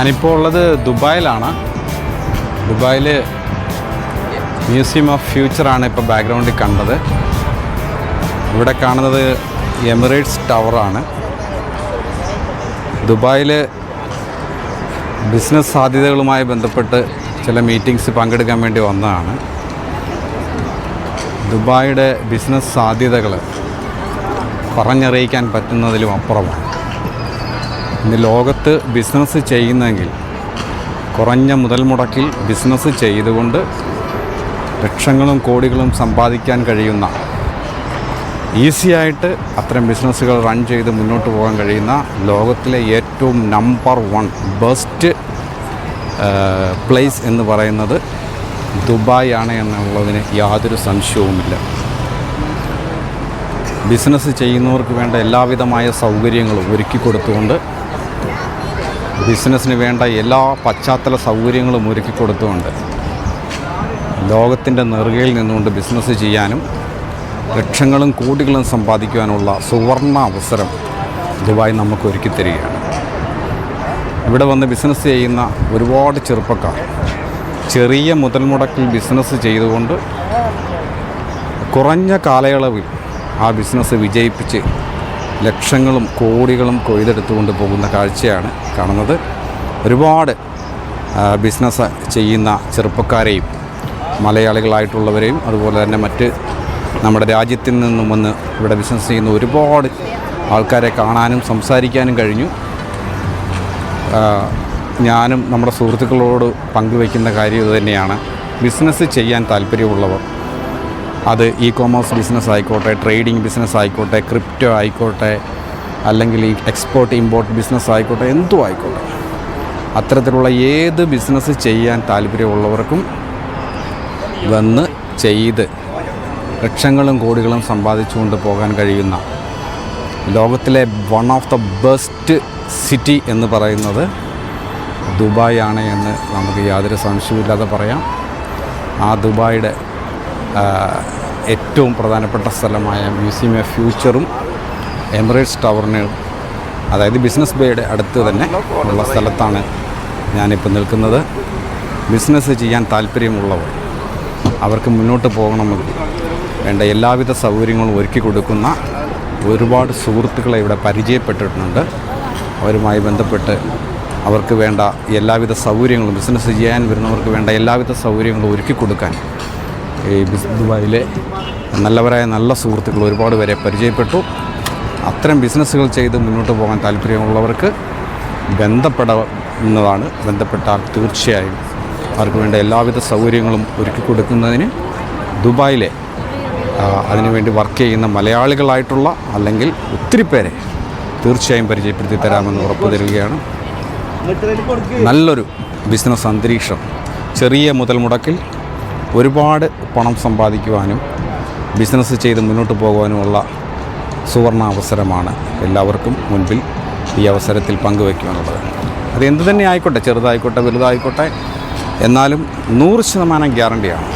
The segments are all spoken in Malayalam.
ഞാനിപ്പോൾ ഉള്ളത് ദുബായിലാണ്. ദുബായിൽ മ്യൂസിയം ഓഫ് ഫ്യൂച്ചറാണ് ഇപ്പോൾ ബാക്ക്ഗ്രൗണ്ടിൽ കണ്ടത്. ഇവിടെ കാണുന്നത് എമിറേറ്റ്സ് ടവറാണ്. ദുബായിൽ ബിസിനസ് സാധ്യതകളുമായി ബന്ധപ്പെട്ട് ചില മീറ്റിങ്സ് പങ്കെടുക്കാൻ വേണ്ടി വന്നതാണ്. ദുബായിയുടെ ബിസിനസ് സാധ്യതകൾ പറഞ്ഞറിയിക്കാൻ പറ്റുന്നതിലും അപ്പുറമാണ്. ഇന്ന് ലോകത്ത് ബിസിനസ് ചെയ്യുന്നെങ്കിൽ കുറഞ്ഞ മുതൽ മുടക്കിൽ ബിസിനസ് ചെയ്തുകൊണ്ട് ലക്ഷങ്ങളും കോടികളും സമ്പാദിക്കാൻ കഴിയുന്ന ഈസിയായിട്ട് അത്തരം ബിസിനസ്സുകൾ റൺ ചെയ്ത് മുന്നോട്ട് പോകാൻ കഴിയുന്ന ലോകത്തിലെ ഏറ്റവും നമ്പർ വൺ ബെസ്റ്റ് പ്ലേസ് എന്ന് പറയുന്നത് ദുബായ് ആണ് എന്നുള്ളതിന് യാതൊരു സംശയവുമില്ല. ബിസിനസ് ചെയ്യുന്നവർക്ക് വേണ്ട എല്ലാവിധമായ സൗകര്യങ്ങളും ഒരുക്കി കൊടുത്തുകൊണ്ട് ബിസിനസ്സിന് വേണ്ട എല്ലാ പശ്ചാത്തല സൗകര്യങ്ങളും ഒരുക്കി കൊടുത്തുകൊണ്ട് ലോകത്തിന്റെ നെറുകയിൽ നിന്നുകൊണ്ട് ബിസിനസ് ചെയ്യാനും ലക്ഷങ്ങളും കോടികളും സമ്പാദിക്കുവാനുള്ള സുവർണ അവസരം ദുബായ് നമുക്ക് ഒരുക്കി തരികയാണ്. ഇവിടെ വന്ന് ബിസിനസ് ചെയ്യുന്ന ഒരുപാട് ചെറുപ്പക്കാർ ചെറിയ മുതൽ മുടക്കിൽ ബിസിനസ് ചെയ്തുകൊണ്ട് കുറഞ്ഞ കാലയളവിൽ ആ ബിസിനസ് വിജയിപ്പിച്ച് ലക്ഷങ്ങളും കോടികളും കൊയ്തെടുത്തുകൊണ്ട് പോകുന്ന കാഴ്ചയാണ് കാണുന്നത്. ഒരുപാട് ബിസിനസ് ചെയ്യുന്ന ചെറുപ്പക്കാരെയും മലയാളികളായിട്ടുള്ളവരെയും അതുപോലെ തന്നെ മറ്റ് നമ്മുടെ രാജ്യത്തിൽ നിന്നും വന്ന് ഇവിടെ ബിസിനസ് ചെയ്യുന്ന ഒരുപാട് ആൾക്കാരെ കാണാനും സംസാരിക്കാനും കഴിഞ്ഞു. ഞാനും നമ്മുടെ സുഹൃത്തുക്കളോട് പങ്കുവയ്ക്കുന്ന കാര്യം ഇതുതന്നെയാണ് ബിസിനസ് ചെയ്യാൻ താല്പര്യമുള്ളവർ അത് ഇ കോമേഴ്സ് ബിസിനസ് ആയിക്കോട്ടെ ട്രേഡിംഗ് ബിസിനസ് ആയിക്കോട്ടെ ക്രിപ്റ്റോ ആയിക്കോട്ടെ അല്ലെങ്കിൽ ഈ എക്സ്പോർട്ട് ഇമ്പോർട്ട് ബിസിനസ് ആയിക്കോട്ടെ എന്തും ആയിക്കോട്ടെ. അത്തരത്തിലുള്ള ഏത് ബിസിനസ് ചെയ്യാൻ താല്പര്യമുള്ളവർക്കും വന്ന് ചെയ്ത് ലക്ഷങ്ങളും കോടികളും സമ്പാദിച്ചുകൊണ്ട് പോകാൻ കഴിയുന്ന ലോകത്തിലെ one of the best city എന്ന് പറയുന്നത് ദുബായ് ആണ് എന്ന് നമുക്ക് യാതൊരു സംശയമില്ലാതെ പറയാം. ആ ദുബായിയുടെ ആ, ഏറ്റവും പ്രധാനപ്പെട്ട സ്ഥലമായ മ്യൂസിയം ഓഫ് ഫ്യൂച്ചറും എമിറേറ്റ്സ് ടവറിന് അതായത് ബിസിനസ് ബേയുടെ അടുത്ത് തന്നെ ഉള്ള സ്ഥലത്താണ് ഞാനിപ്പോൾ നിൽക്കുന്നത്. ബിസിനസ് ചെയ്യാൻ താല്പര്യമുള്ളവർ അവർക്ക് മുന്നോട്ട് പോകണമെങ്കിൽ വേണ്ട എല്ലാവിധ സൗകര്യങ്ങളും ഒരുക്കി കൊടുക്കുന്ന ഒരുപാട് സുഹൃത്തുക്കളെ ഇവിടെ പരിചയപ്പെട്ടിട്ടുണ്ട്. അവരുമായി ബന്ധപ്പെട്ട് അവർക്ക് വേണ്ട എല്ലാവിധ സൗകര്യങ്ങളും ബിസിനസ് ചെയ്യാൻ വരുന്നവർക്ക് വേണ്ട എല്ലാവിധ സൗകര്യങ്ങളും ഒരുക്കി കൊടുക്കാൻ ഈ ബിസ് ദുബായിലെ നല്ലവരായ നല്ല സുഹൃത്തുക്കൾ ഒരുപാട് പേരെ പരിചയപ്പെട്ടു. അത്തരം ബിസിനസ്സുകൾ ചെയ്ത് മുന്നോട്ട് പോകാൻ താല്പര്യമുള്ളവർക്ക് ബന്ധപ്പെടുന്നതാണ് ബന്ധപ്പെട്ടാൽ തീർച്ചയായും അവർക്ക് വേണ്ട എല്ലാവിധ സൗകര്യങ്ങളും ഒരുക്കി കൊടുക്കുന്നതിന് ദുബായിലെ അതിനുവേണ്ടി വർക്ക് ചെയ്യുന്ന മലയാളികളായിട്ടുള്ള അല്ലെങ്കിൽ ഒത്തിരി പേരെ തീർച്ചയായും പരിചയപ്പെടുത്തി തരാമെന്ന് ഉറപ്പ് തരികയാണ്. നല്ലൊരു ബിസിനസ് അന്തരീക്ഷം ചെറിയ മുതൽ മുടക്കിൽ ഒരുപാട് പണം സമ്പാദിക്കുവാനും ബിസിനസ് ചെയ്ത് മുന്നോട്ട് പോകുവാനുമുള്ള സുവർണ അവസരമാണ് എല്ലാവർക്കും മുൻപിൽ ഈ അവസരത്തിൽ പങ്കുവയ്ക്കുവാനുള്ളത്. അത് എന്തു തന്നെ ആയിക്കോട്ടെ ചെറുതായിക്കോട്ടെ വലുതായിക്കോട്ടെ എന്നാലും നൂറ് ശതമാനം ഗ്യാരണ്ടിയാണ്.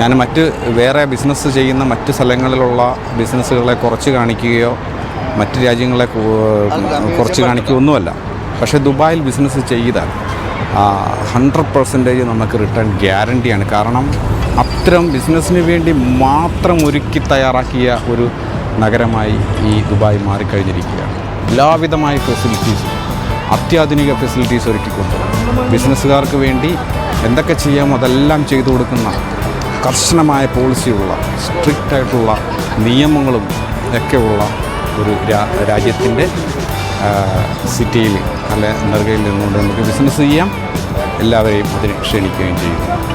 ഞാൻ മറ്റ് വേറെ ബിസിനസ് ചെയ്യുന്ന മറ്റ് സ്ഥലങ്ങളിലുള്ള ബിസിനസ്സുകളെ കുറച്ച് കാണിക്കുകയോ മറ്റ് രാജ്യങ്ങളെ കുറച്ച് കാണിക്കുകയോ ഒന്നുമല്ല. പക്ഷേ ദുബായിൽ ബിസിനസ് ചെയ്താൽ ഹൺഡ്രഡ് പെർസെന്റേജ് നമുക്ക് റിട്ടേൺ ഗ്യാരണ്ടിയാണ് കാരണം അത്തരം ബിസിനസ്സിന് വേണ്ടി മാത്രം ഒരുക്കി തയ്യാറാക്കിയ ഒരു നഗരമായി ഈ ദുബായ് മാറിക്കഴിഞ്ഞിരിക്കുകയാണ്. എല്ലാവിധമായ ഫെസിലിറ്റീസും അത്യാധുനിക ഫെസിലിറ്റീസ് ഒരുക്കിക്കൊണ്ട് ബിസിനസ്സുകാർക്ക് വേണ്ടി എന്തൊക്കെ ചെയ്യാമോ അതെല്ലാം ചെയ്തു കൊടുക്കുന്ന കർശനമായ പോളിസിയുള്ള സ്ട്രിക്റ്റ് ആയിട്ടുള്ള നിയമങ്ങളും ഒക്കെയുള്ള ഒരു രാജ്യത്തിന്റെ സിറ്റിയിൽ നല്ല നെറുകയിൽ നിന്നുകൊണ്ട് നമുക്ക് ബിസിനസ് ചെയ്യാം. എല്ലാവരെയും അതിന് ക്ഷണിക്കുകയും ചെയ്യുന്നു.